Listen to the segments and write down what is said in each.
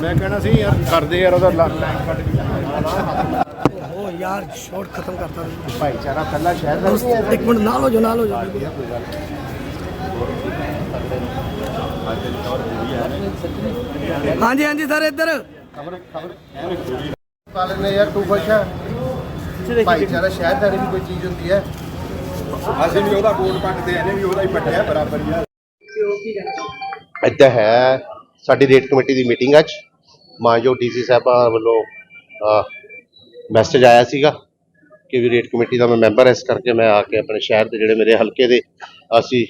ਮੈਂ ਕਹਿਣਾ ਸੀ ਯਾਰ ਕਰਦੇ ਯਾਰ ਉਹਦਾ ਲਾਈਨ ਕੱਟ ਕੇ ਉਹ ਯਾਰ ਸ਼ਾਰਟ ਖਤਮ ਕਰਤਾ। ਭਾਈਚਾਰਾ ਕੱਲਾ ਸ਼ਹਿਰ ਦਾ ਇੱਕ ਮਿੰਟ ਨਾਲ ਹੋ ਜਾ ਨਾਲ ਹੋ ਜਾ ਹਾਂਜੀ ਹਾਂਜੀ ਸਰ ਇੱਧਰ। ਖਬਰ ਖਬਰ ਪਾਲਣ ਨੇ ਯਾਰ ਤੂੰ ਖੁਸ਼ ਭਾਈਚਾਰਾ ਸ਼ਹਿਰਦਾਰੀ ਵੀ ਕੋਈ ਚੀਜ਼ ਹੁੰਦੀ ਹੈ। ਅਸੀਂ ਵੀ ਉਹਦਾ ਵੋਟ ਪੱਟਦੇ ਇਹਨੇ ਵੀ ਉਹਦਾ ਹੀ ਪੱਟਿਆ ਬਰਾਬਰ ਆ। ਇੱਦਾਂ ਹੈ ਸਾਡੀ ਰੇਟ ਕਮੇਟੀ ਦੀ ਮੀਟਿੰਗ ਅੱਜ। ਮਾਨਯੋਗ ਡੀਸੀ ਸਾਹਿਬਾਂ ਵੱਲੋਂ ਮੈਸੇਜ ਆਇਆ ਸੀਗਾ ਕਿ ਵੀ ਰੇਟ ਕਮੇਟੀ ਦਾ ਮੈਂ ਮੈਂਬਰ ਇਸ ਕਰਕੇ ਮੈਂ ਆ ਕੇ ਆਪਣੇ ਸ਼ਹਿਰ ਦੇ ਜਿਹੜੇ ਮੇਰੇ ਹਲਕੇ ਦੇ ਅਸੀਂ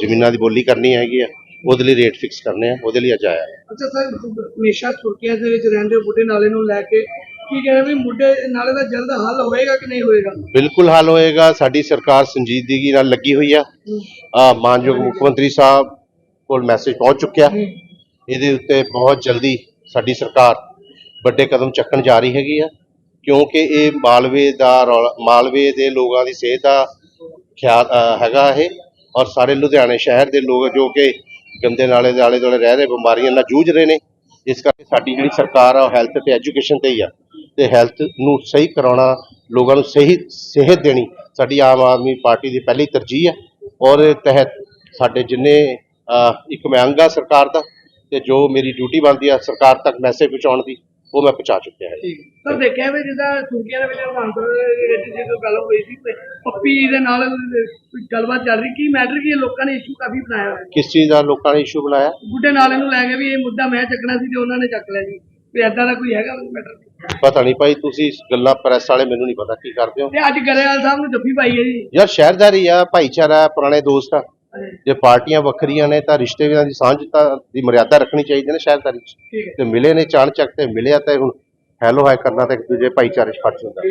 ਜ਼ਮੀਨਾਂ ਦੀ ਬੋਲੀ ਕਰਨੀ ਹੈਗੀ ਆ ਉਹਦੇ ਲਈ ਰੇਟ ਫਿਕਸ ਕਰਨੇ ਆ ਉਹਦੇ ਲਈ ਅੱਜ ਆਇਆ। ਅੱਛਾ ਸਰ ਹਮੇਸ਼ਾ ਤੁਰਕੀਆਂ ਦੇ ਵਿੱਚ ਰਹਿੰਦੇ ਹੋ ਬੁੱਢੇ ਨਾਲੇ ਨੂੰ ਲੈ ਕੇ ਕੀ ਕਹਿੰਦੇ ਵੀ ਬੁੱਢੇ ਨਾਲੇ ਦਾ ਜਲਦ ਹੱਲ ਹੋਏਗਾ ਕਿ ਨਹੀਂ ਹੋਏਗਾ? ਬਿਲਕੁਲ ਹੱਲ ਹੋਏਗਾ ਸਾਡੀ ਸਰਕਾਰ ਸੰਜੀਦਗੀ ਨਾਲ ਲੱਗੀ ਹੋਈ ਆ। ਮਾਨਯੋਗ ਮੁੱਖ ਮੰਤਰੀ ਸਾਹਿਬ ਕੋਲ ਮੈਸੇਜ ਪਹੁੰਚ ਚੁੱਕਿਆ। ਇਹਦੇ ਉੱਤੇ ਬਹੁਤ ਜਲਦੀ ਸਾਡੀ ਸਰਕਾਰ ਵੱਡੇ ਕਦਮ ਚੱਕਣ ਜਾ ਰਹੀ ਹੈਗੀ ਆ, ਕਿਉਂਕਿ ਇਹ ਮਾਲਵੇ ਦਾ ਰੌਲਾ- ਮਾਲਵੇ ਦੇ ਲੋਕਾਂ ਦੀ ਸਿਹਤ ਦਾ ਖਿਆਲ ਹੈਗਾ ਇਹ, ਔਰ ਸਾਰੇ ਲੁਧਿਆਣੇ ਸ਼ਹਿਰ ਦੇ ਲੋਕ ਜੋ ਕਿ ਗੰਦੇ ਨਾਲੇ ਦੇ ਆਲੇ ਦੁਆਲੇ ਰਹਿ ਰਹੇ, ਬਿਮਾਰੀਆਂ ਨਾਲ ਜੂਝ ਰਹੇ ਨੇ, ਇਸ ਕਰਕੇ ਸਾਡੀ ਜਿਹੜੀ ਸਰਕਾਰ ਆ, ਉਹ ਹੈਲਥ ਤੇ ਐਜੂਕੇਸ਼ਨ ਤੇ ਹੀ ਆ, ਤੇ ਹੈਲਥ ਨੂੰ ਸਹੀ ਕਰਾਉਣਾ, ਲੋਕਾਂ ਨੂੰ ਸਹੀ ਸਿਹਤ ਦੇਣੀ, ਸਾਡੀ ਆਮ ਆਦਮੀ ਪਾਰਟੀ ਦੀ ਪਹਿਲੀ ਤਰਜੀਹ ਹੈ ਔਰ ਤਹਿਤ ਸਾਡੇ ਜਿੰਨੇ ਇੱਕ ਮੈਂ ਅੰਗ ਆ ਸਰਕਾਰ ਦਾ ਤੇ ਜੋ ਮੇਰੀ ਡਿਊਟੀ ਬਣਦੀ ਆ ਸਰਕਾਰ ਤੱਕ ਮੈਸੇਜ ਪਹੁੰਚਾਉਣ ਦੀ ਉਹ ਮੈਂ ਪਹੁੰਚਾ ਚੁੱਕਿਆ ਹੈ। ਸਰ ਦੇਖਿਆ ਵੀ ਜਿੱਦਾਂ ਤੁਰਕੀਆਂ ਦੇ ਵਿੱਚ ਅਫਗਾਨਿਸਤਾਨ ਦੇ ਵਿੱਚ ਜਦੋਂ ਗੱਲ ਹੋਈ ਸੀ ਤੇ ਪੱਪੀ ਦੇ ਨਾਲ ਕੋਈ ਗੱਲਬਾਤ ਚੱਲ ਰਹੀ? ਕੀ ਮੈਟਰ ਕੀ ਹੈ ਲੋਕਾਂ ਨੇ ਇਸ਼ੂ ਕਾਫੀ ਬਣਾਇਆ ਹੋਇਆ? ਕਿਸ ਚੀਜ਼ ਦਾ ਲੋਕਾਂ ਨੇ ਇਸ਼ੂ ਬਣਾਇਆ? ਬੁੱਢੇ ਨਾਲੇ ਨੂੰ ਲੈ ਕੇ ਵੀ ਇਹ ਮੁੱਦਾ ਮੈਂ ਚੱਕਣਾ ਸੀ ਤੇ ਉਹਨਾਂ ਨੇ ਚੱਕ ਲਿਆ ਜੀ। ਵੀ ਐਦਾਂ ਦਾ ਕੋਈ ਹੈਗਾ ਮੈਟਰ ਪਤਾ ਨਹੀਂ ਭਾਈ ਤੁਸੀਂ ਇਸ ਗੱਲਾਂ ਪ੍ਰੈਸ ਵਾਲੇ ਮੈਨੂੰ ਨਹੀਂ ਪਤਾ ਕੀ ਕਰਦੇ ਹੋ। ਤੇ ਅੱਜ ਗਰੇਵਾਲ ਸਾਹਿਬ ਨੂੰ ਜੱਫੀ ਪਾਈ ਹੈ ਜੀ। ਯਾਰ ਸ਼ਹਿਰਦਾਰੀ ਆ ਭਾਈਚਾਰਾ ਪੁਰਾਣੇ ਦੋਸਤ ਆ। ਜੇ ਪਾਰਟੀਆਂ ਵੱਖਰੀਆਂ ਨੇ ਤਾਂ ਰਿਸ਼ਤੇਦਾਰਾਂ ਦੀ ਸਾਂਝ ਤਾਂ ਦੀ ਮਰਿਆਦਾ ਰੱਖਣੀ ਚਾਹੀਦੀ ਨਾ ਸ਼ਹਿਰਦਾਰੀ 'ਚ। ਤੇ ਮਿਲੇ ਨੇ ਚਾਣ ਚੱਕ ਤੇ ਮਿਲਿਆ ਤੇ ਹੁਣ ਹੈਲੋ ਹਾਈ ਕਰਨਾ ਤਾਂ ਇੱਕ ਦੂਜੇ ਭਾਈਚਾਰੇ 'ਚ ਫਰਜ਼ ਹੁੰਦਾ।